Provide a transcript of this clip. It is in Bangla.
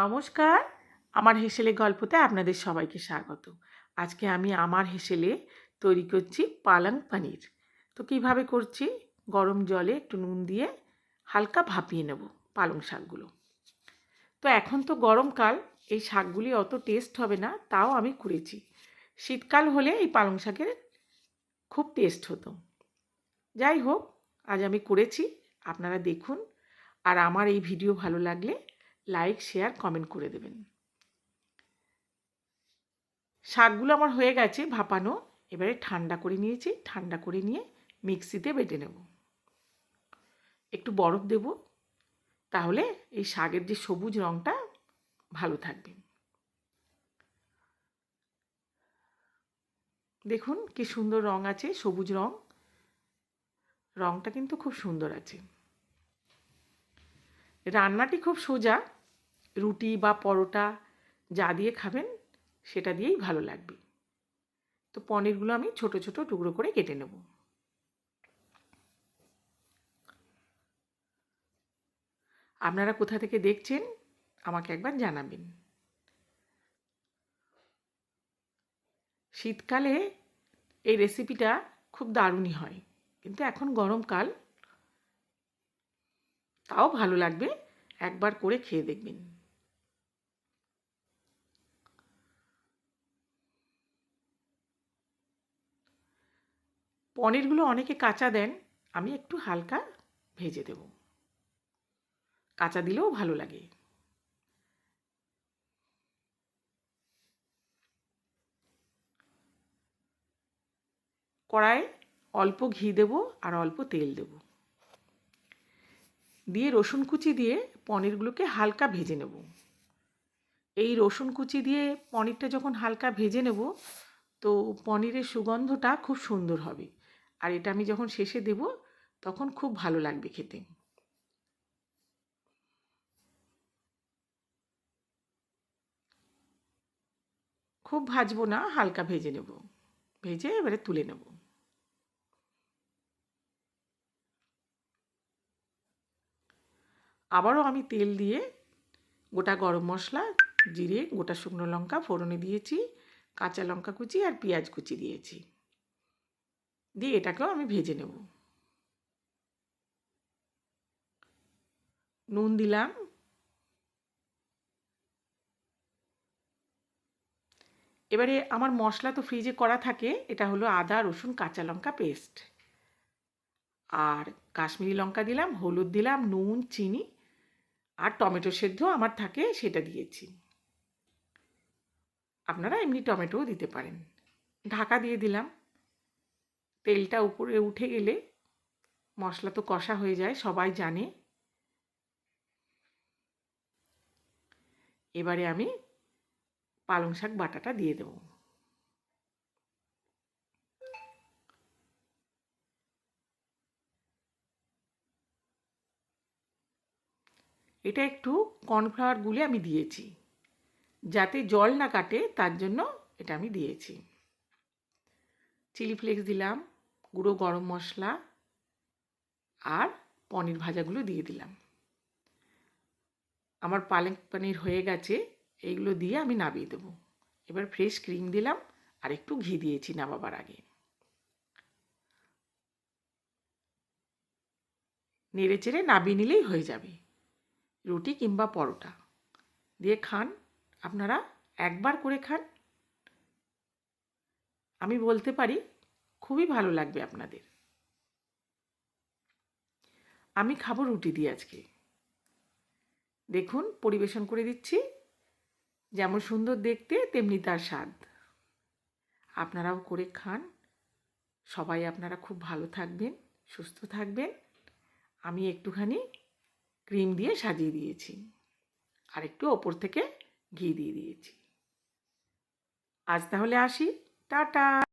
নমস্কার। আমার হেসেলে গল্পতে আপনাদের সবাইকে স্বাগত। আজকে আমি আমার হেসেলে তৈরি করছি পালং পানির। তো কীভাবে করছি? গরম জলে একটু নুন দিয়ে হালকা ভাপিয়ে নেব পালং শাকগুলো। তো এখন তো গরমকাল এই শাকগুলি অত টেস্ট হবে না, তাও আমি করেছি শীতকাল হলে এই পালং শাকের খুব টেস্ট হতো। যাই হোক, আজ আমি করেছি আপনারা দেখুন। আর আমার এই ভিডিও ভালো লাগলে লাইক শেয়ার কমেন্ট করে দেবেন। শাকগুলো আমার হয়ে গেছে ভাপানো, এবারে ঠান্ডা করে নিয়েছি, ঠান্ডা করে নিয়ে মিক্সিতে বেটে নেব। একটু বরফ দেব, তাহলে এই শাকের যে সবুজ রঙটা ভালো থাকবে। দেখুন কি সুন্দর রং আছে, সবুজ রং। রংটা কিন্তু খুব সুন্দর আছে। রান্নাটি খুব সোজা রুটি বা পরোটা যা দিয়ে খাবেন, সেটা দিয়েই ভালো লাগবে। তো পনিরগুলো আমি ছোট ছোট টুকরো করে কেটে নেব। আপনারা কোথা থেকে দেখছেন, আমাকে একবার জানাবেন। শীতকালে এই রেসিপিটা খুব দারুণই হয়, কিন্তু এখন গরমকাল তাও ভালো লাগবে, একবার করে খেয়ে দেখবেন। পনিরগুলো অনেকে কাঁচা দেন, আমি একটু হালকা ভেজে দেব। কাঁচা দিলেও ভালো লাগে। কড়ায় অল্প ঘি দেব আর অল্প তেল দেব। দিয়ে রসুন কুচি দিয়ে পনিরগুলোকে হালকা ভেজে নেব। এই রসুন কুচি দিয়ে পনিরটা যখন হালকা ভেজে নেব, তো পনিরের সুগন্ধটা খুব সুন্দর হবে। আর এটা আমি যখন শেষে দেব, তখন খুব ভালো লাগবে খেতে। খুব ভাজবো না, হালকা ভেজে নেব। ভেজে এবারে তুলে নেব। আবারও আমি তেল দিয়ে গোটা গরম মশলা, জিরে, গোটা শুকনো লঙ্কা, ফোড়নে দিয়েছি, কাঁচা লঙ্কা কুচি আর পেঁয়াজ কুচি দিয়েছি। দিয়ে এটাকেও আমি ভেজে নেব। নুন দিলাম। এবারে আমার মশলা তো ফ্রিজে করা থাকে, এটা হলো আদা, রসুন, কাঁচা লঙ্কা পেস্ট আর কাশ্মীরি লঙ্কা দিলাম, হলুদ দিলাম, নুন, চিনি আর টমেটো সেদ্ধ আমার থাকে, সেটা দিয়েছি। আপনারা এমনি টমেটোও দিতে পারেন। ঢাকা দিয়ে দিলাম। তেলটা উপরে উঠে গেলে মশলা তো কষা হয়ে যায়, সবাই জানে। এবারে আমি পালং শাক বাটাটা দিয়ে দেব। এটা একটু কর্নফ্লাওয়ার গুলে আমি দিয়েছি। যাতে জল না কাটে, তার জন্য এটা আমি দিয়েছি। চিলি ফ্লেক্স দিলাম। গুঁড়ো গরম মশলা আর পনির ভাজাগুলো দিয়ে দিলাম। আমার পালং পনির হয়ে গেছে, এইগুলো দিয়ে আমি নামিয়ে দেবো। এবার ফ্রেশ ক্রিম দিলাম আর একটু ঘি দিয়েছি নামাবার আগে। নেড়ে চেড়ে নামিয়ে নিলেই হয়ে যাবে। রুটি কিংবা পরোটা দিয়ে খান, আপনারা একবার করে খান। আমি বলতে পারি খুবই ভালো লাগবে আপনাদের। আমি খাব রুটি দিয়ে আজকে। দেখুন, পরিবেশন করে দিচ্ছি। যেমন সুন্দর দেখতে, তেমনি তার স্বাদ। আপনারাও করে খান। সবাই আপনারা খুব ভালো থাকবেন, সুস্থ থাকবেন। আমি একটুখানি ক্রিম দিয়ে সাজিয়ে দিয়েছি। আর একটু ওপর থেকে ঘি দিয়ে দিয়েছি। আজ তাহলে আসি। টাটা!